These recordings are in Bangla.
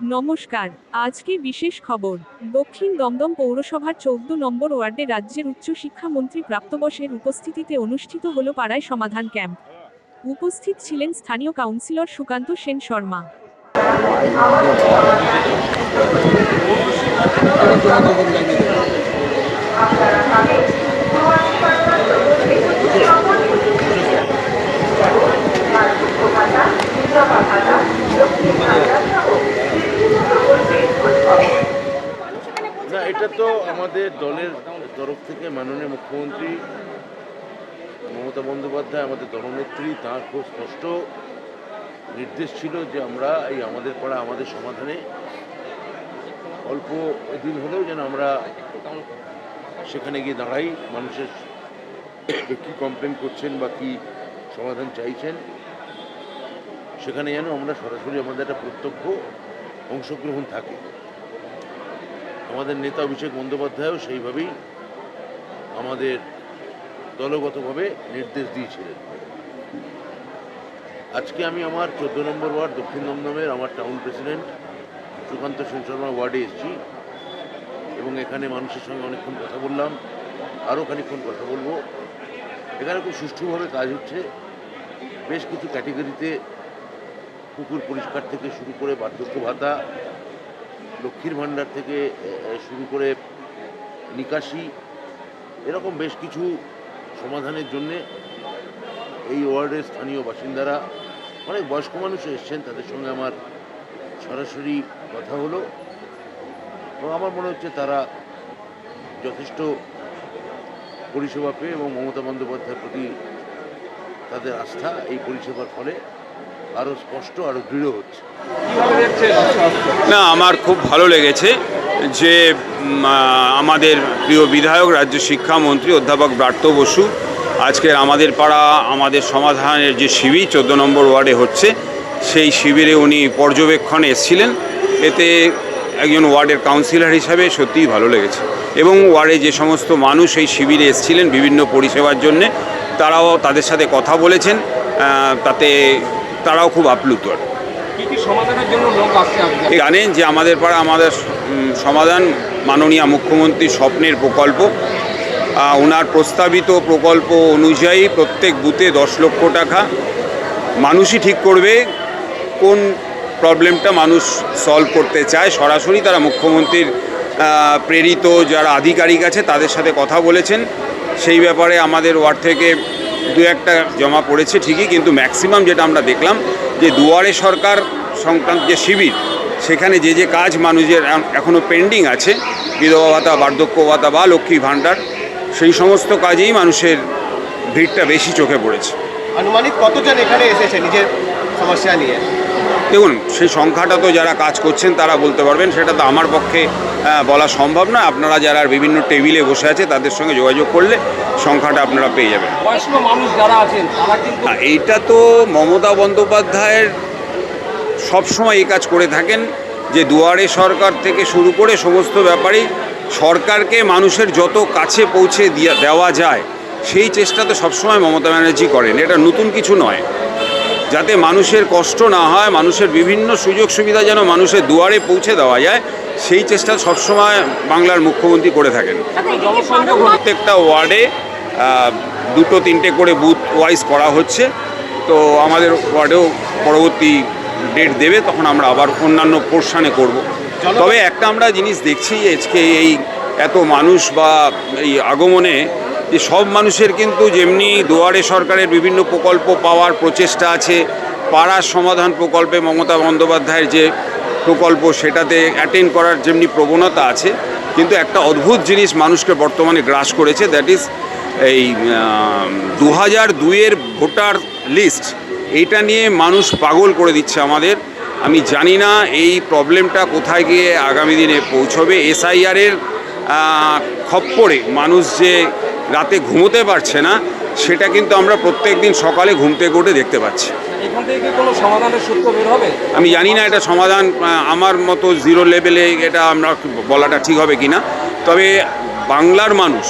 নমস্কার, আজকে বিশেষ খবর। দক্ষিণ দমদম পৌরসভার চৌদ্দ নম্বর ওয়ার্ডে রাজ্যের উচ্চ উচ্চশিক্ষামন্ত্রী প্রাপ্তবশের উপস্থিতিতে অনুষ্ঠিত হল পাড়ায় সমাধান ক্যাম্প। উপস্থিত ছিলেন স্থানীয় কাউন্সিলর সুকান্ত সেন শর্মা। না তো আমাদের দলের তরফ থেকে মাননীয় মুখ্যমন্ত্রী মমতা বন্দ্যোপাধ্যায়, আমাদের দলনেত্রী, তাঁর খুব স্পষ্ট নির্দেশ ছিল যে আমরা এই আমাদের পাড়া আমাদের সমাধানে অল্প দিন হলেও যেন আমরা সেখানে গিয়ে দাঁড়াই, মানুষের কী কমপ্লেন করছেন বা কী সমাধান চাইছেন, সেখানে যেন আমরা সরাসরি আমাদের একটা প্রত্যক্ষ অংশগ্রহণ থাকে। আমাদের নেতা অভিষেক বন্দ্যোপাধ্যায়ও সেইভাবেই আমাদের দলগতভাবে নির্দেশ দিয়েছিলেন। আজকে আমি আমার চোদ্দ নম্বর ওয়ার্ড, দক্ষিণ দমদমের আমার টাউন প্রেসিডেন্ট সুকান্ত সেন শর্মা ওয়ার্ডে এসেছি এবং এখানে মানুষের সঙ্গে অনেকক্ষণ কথা বললাম, আরও খানিকক্ষণ কথা বলব। এখানে খুব সুষ্ঠুভাবে কাজ হচ্ছে। বেশ কিছু ক্যাটেগরিতে পুকুর পরিষ্কার থেকে শুরু করে বার্ধক্য ভাতা লক্ষ্মীর ভাণ্ডার থেকে শুরু করে নিকাশি, এরকম বেশ কিছু সমাধানের জন্যে এই ওয়ার্ডের স্থানীয় বাসিন্দারা অনেক বয়স্ক মানুষ এসছেন, তাদের সঙ্গে আমার সরাসরি কথা হলো। এবং আমার মনে হচ্ছে তারা যথেষ্ট পরিষেবা পেয়ে এবং মমতা বন্দ্যোপাধ্যায়ের প্রতি তাদের আস্থা এই পরিষেবার ফলে আরও স্পষ্ট আরও দৃঢ় হচ্ছে। না আমার খুব ভালো লেগেছে যে আমাদের প্রিয় বিধায়ক রাজ্য শিক্ষামন্ত্রী অধ্যাপক ব্রাত্য বসু আজকের আমাদের পাড়া আমাদের সমাধানের যে শিবির চোদ্দ নম্বর ওয়ার্ডে হচ্ছে সেই শিবিরে উনি পর্যবেক্ষণে এসেছিলেন। এতে একজন ওয়ার্ডের কাউন্সিলর হিসাবে সত্যিই ভালো লেগেছে। এবং ওয়ার্ডে যে সমস্ত মানুষ এই শিবিরে এসেছিলেন বিভিন্ন পরিষেবার জন্যে তারাও তাদের সাথে কথা বলেছেন তাতে তারাও খুব আপ্লুত জানেন যে আমাদের পাড়া আমাদের সমাধান মাননীয় মুখ্যমন্ত্রীর স্বপ্নের প্রকল্প। ওনার প্রস্তাবিত প্রকল্প অনুযায়ী প্রত্যেক বুথে দশ লক্ষ টাকা। মানুষই ঠিক করবে কোন প্রবলেমটা মানুষ সলভ করতে চায়। সরাসরি তারা মুখ্যমন্ত্রীর প্রেরিত যারা আধিকারিক আছে তাদের সাথে কথা বলেছেন। সেই ব্যাপারে আমাদের ওয়ার্ড থেকে দু একটা জমা পড়েছে ঠিকই, কিন্তু ম্যাক্সিমাম যেটা আমরা দেখলাম যে দুয়ারে সরকার সংক্রান্ত যে শিবির, সেখানে যে যে কাজ মানুষের এখনও পেন্ডিং আছে, বিধবা ভাতা, বার্ধক্য ভাতা বা লক্ষ্মী ভাণ্ডার, সেই সমস্ত কাজেই মানুষের ভিড়টা বেশি চোখে পড়েছে। আনুমানিক কতজন এখানে এসেছে নিজের সমস্যা নিয়ে? দেখুন সেই সংখ্যাটা তো যারা কাজ করছেন তারা বলতে পারবেন সেটা তো আমার পক্ষে বলা সম্ভব না। আপনারা যারা বিভিন্ন টেবিলে বসে আছে তাদের সঙ্গে যোগাযোগ করলে সংখ্যাটা আপনারা পেয়ে যাবেন। বয়স্ক মানুষ যারা আছেন এইটা তো মমতা বন্দ্যোপাধ্যায়ের সবসময় এই কাজ করে থাকেন যে দুয়ারে সরকার থেকে শুরু করে সমস্ত ব্যাপারেই সরকারকে মানুষের যত কাছে পৌঁছে দিয়া- দেওয়া যায় সেই চেষ্টা তো সবসময় মমতা ব্যানার্জি করেন। এটা নতুন কিছু নয়। যাতে মানুষের কষ্ট না হয় মানুষের বিভিন্ন সুযোগ সুবিধা যেন মানুষের দুয়ারে পৌঁছে দেওয়া যায় সেই চেষ্টা সবসময় বাংলার মুখ্যমন্ত্রী করে থাকেন। জনসংযোগ প্রত্যেকটা ওয়ার্ডে দুটো তিনটে করে বুথ ওয়াইজ করা হচ্ছে। তো আমাদের ওয়ার্ডেও পরবর্তী ডেট দেবে তখন আমরা আবার অন্যান্য পোর্শানে করব। তবে একটা আমরা জিনিস দেখছি আজকে এই এত মানুষ বা এই আগমনে যে সব মানুষের কিন্তু যেমনি দুয়ারে সরকারের বিভিন্ন প্রকল্প পাওয়ার প্রচেষ্টা আছে, পাড়ার সমাধান প্রকল্পে মমতা বন্দ্যোপাধ্যায়ের যে প্রকল্প সেটাতে অ্যাটেন্ড করার যেমনি প্রবণতা আছে, কিন্তু একটা অদ্ভুত জিনিস মানুষকে বর্তমানে গ্রাস করেছে দ্যাট ইজ এই দু হাজার দুইয়ের ভোটার লিস্ট এইটা নিয়ে মানুষ পাগল করে দিচ্ছে আমাদের। আমি জানি না এই প্রবলেমটা কোথায় গিয়ে আগামী দিনে পৌঁছবে। এসআইআরের খপ্পরে মানুষ যে রাতে ঘুমোতে পারছে না সেটা কিন্তু আমরা প্রত্যেক দিন সকালে ঘুম থেকে উঠে দেখতে পাচ্ছি। এখান থেকে কোনো সমাধানের সূত্র বের হবে? আমি জানি না এটা সমাধান আমার মতো জিরো লেভেলে এটা আমরা বলাটা ঠিক হবে কি না তবে বাংলার মানুষ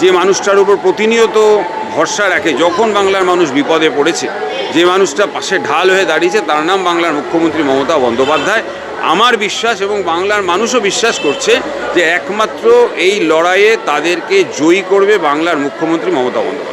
যে মানুষটার উপর প্রতিনিয়ত ভরসা রাখে যখন বাংলার মানুষ বিপদে পড়েছে যে মানুষটা পাশে ঢাল হয়ে দাঁড়িয়েছে তার নাম বাংলার মুখ্যমন্ত্রী মমতা বন্দ্যোপাধ্যায়। আমার বিশ্বাস এবং বাংলার মানুষও বিশ্বাস করছে যে একমাত্র এই লড়াইয়ে তাদেরকে জয়ী করবে বাংলার মুখ্যমন্ত্রী মমতা বন্দ্যোপাধ্যায়।